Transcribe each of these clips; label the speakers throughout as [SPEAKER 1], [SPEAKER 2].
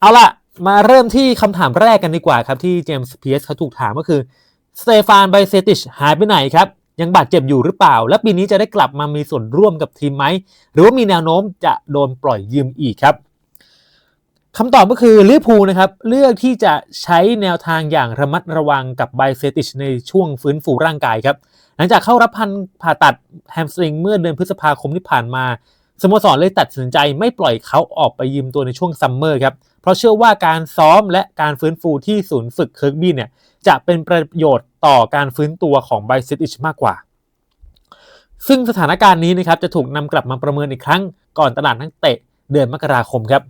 [SPEAKER 1] เอาล่ะ มาเริ่มที่คำถามแรกกันดีกว่าครับที่เจมส์เพียสเขาถูกถามก็คือสเตฟานไบเซติชหายไปไหนครับ ยังบาดเจ็บอยู่หรือเปล่า และปีนี้จะได้กลับมามีส่วนร่วมกับทีมไหม หรือว่ามีแนวโน้มจะโดนปล่อยยืมอีกครับคำตอบก็คือลิเวอร์พูลนะครับเลือกที่จะใช้แนวทางอย่างระมัดระวังกับไบเซติชในช่วงฟื้นฟูร่างกายครับ หลังจากเข้ารับพันผ่าตัดแฮมสตริงเมื่อเดือนพฤษภาคมที่ผ่านมา สโมสรเลยตัดสินใจไม่ปล่อยเขาออกไปยืมตัวในช่วงซัมเมอร์ครับ เพราะเชื่อว่าการซ้อมและการฟื้นฟูที่ศูนย์ฝึกเคิร์กบี้เนี่ยจะเป็นประโยชน์ต่อการฟื้นตัวของไบซิติชมากกว่า ซึ่งสถานการณ์นี้นะครับจะถูกนำกลับมาประเมินอีกครั้งก่อนตลาดนักเตะเดือนมกราคมครับ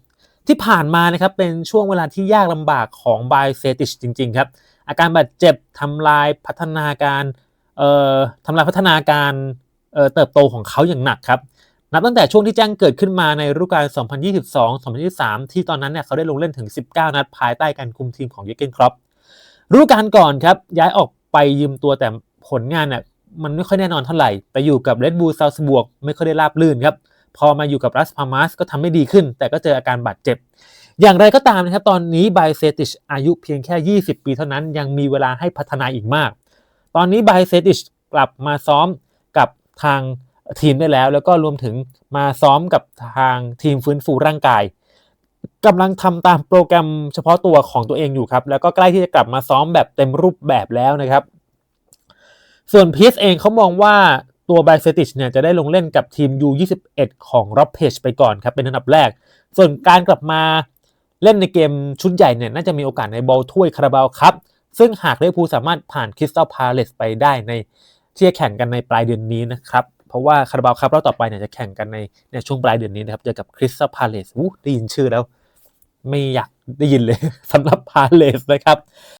[SPEAKER 1] ที่ผ่านมานะครับเป็นช่วงเวลาที่ยากลำบากของไบเซติชจริง ๆ ครับ อาการบาดเจ็บทำลายพัฒนาการเอ่อทำลายพัฒนาการเอ่อเติบโตของเขาอย่างหนักครับ นับตั้งแต่ช่วงที่แจ้งเกิดขึ้นมาในฤดูกาล 2022-2023 ที่ตอนนั้นเนี่ยเขาได้ลงเล่นถึง 19 นัดภายใต้การคุมทีมของเยเกนครอปฤดูกาลก่อนครับย้ายออกไปยืมตัวแต่ผลงานเนี่ยมันไม่ค่อยแน่นอนเท่าไหร่ ไปอยู่กับเรดบูลซาวส์บวกไม่ค่อยได้ราบลื่นครับ พอมาอยู่กับรัสพามาสก็ทำไม่ดีขึ้น แต่ก็เจออาการบาดเจ็บ อย่างไรก็ตามนะครับ ตอนนี้ไบเซติชอายุเพียงแค่ 20 ปีเท่านั้นยังมีเวลาให้พัฒนาอีกมาก ตอนนี้ไบเซติชกลับมาซ้อมกับทาง ทีมได้แล้ว แล้วก็รวมถึงมาซ้อมกับทางทีมฟื้นฟูร่างกายกำลังทำตามโปรแกรมเฉพาะตัวของตัวเองอยู่ครับ แล้วก็ใกล้ที่จะกลับมาซ้อมแบบเต็มรูปแบบแล้วนะครับ ส่วนพีชเองเขามองว่าตัวไบเซติชเนี่ยจะได้ลงเล่นกับทีม U21 ของร็อบเพจไปก่อนครับ เป็นอันดับแรก ส่วนการกลับมาเล่นในเกมชุดใหญ่เนี่ยน่าจะมีโอกาสในบอลถ้วยคาราบาวครับ ซึ่งหากลิเวอร์พูลสามารถผ่านคริสตัลพาเลสไปได้ในที่จะแข่งกันในปลายเดือนนี้นะครับ เพราะว่าคาราบาวครับรอบต่อไปเนี่ยจะแข่งกันในในช่วงปลายเดือนนี้นะครับเจอกับคริสตัลพาเลสอู้ได้ยินชื่อแล้ว ไม่อยากได้ยินเลยสำหรับพาเลสนะครับ